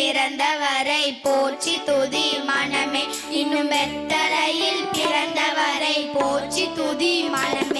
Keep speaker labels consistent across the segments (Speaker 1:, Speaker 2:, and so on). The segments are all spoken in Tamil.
Speaker 1: பிறந்தவரை போற்றி துதி மனமே. இன்னும் மெத்தலையில் பிறந்தவரை போற்றி துதி மனமே.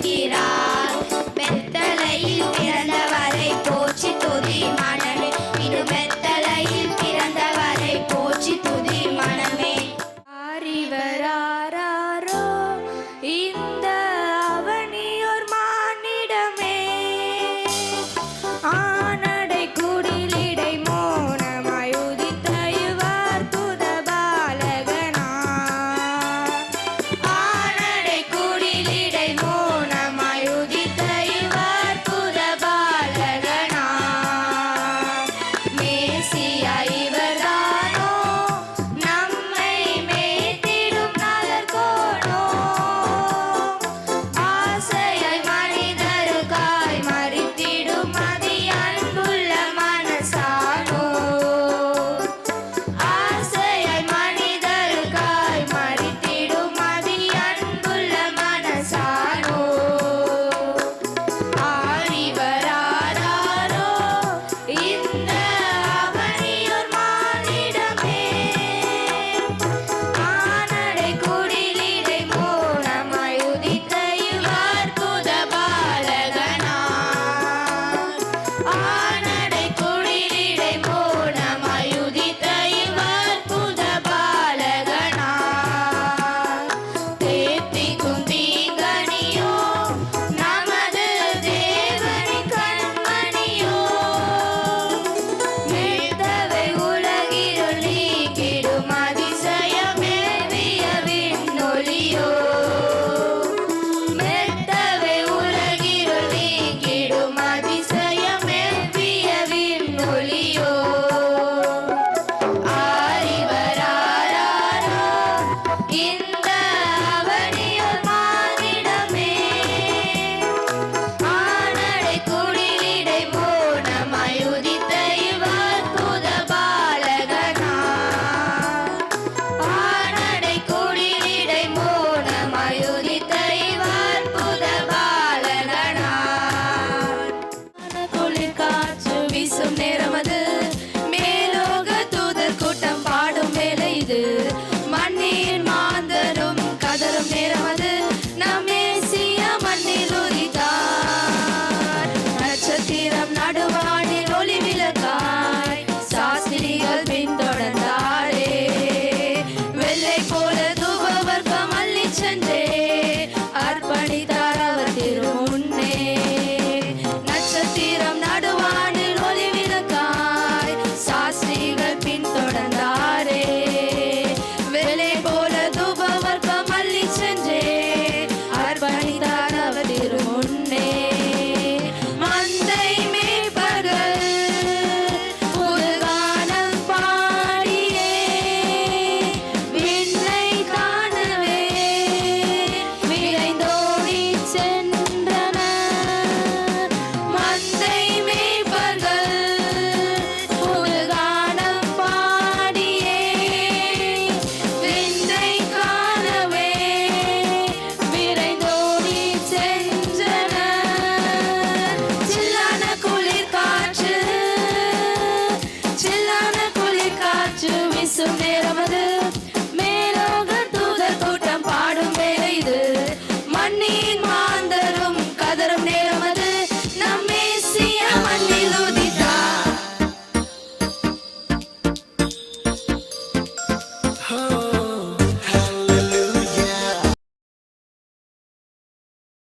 Speaker 1: I'm a do.